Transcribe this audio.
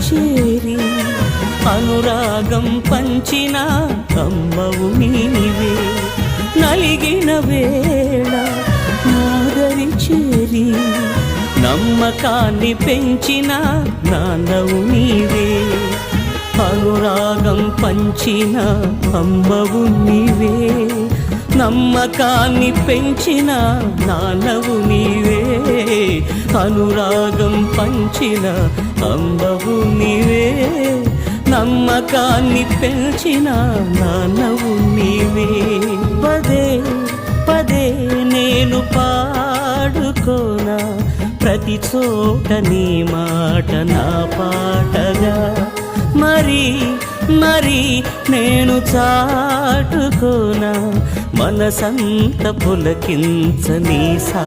చేరి అనురాగం పంచిన అమ్మవు నీవే. నలిగిన వేళ నాదరి చేరి నమ్మకాన్ని పెంచిన నాన్నవు నీవే. అనురాగం పంచిన అమ్మవు నీవే. నమ్మకాన్ని పెంచిన నాన్నవు అనురాగం పంచిన అమ్మవు నీవే నమ్మకాన్ని పెంచిన నాన్నవు నీవే. పదే పదే నేను పాడుకోనా ప్రతి చోట నీ మాట నా పాటగా. మరి మరి నేను చాటుకోనా మనసంత పులకించ నీ సా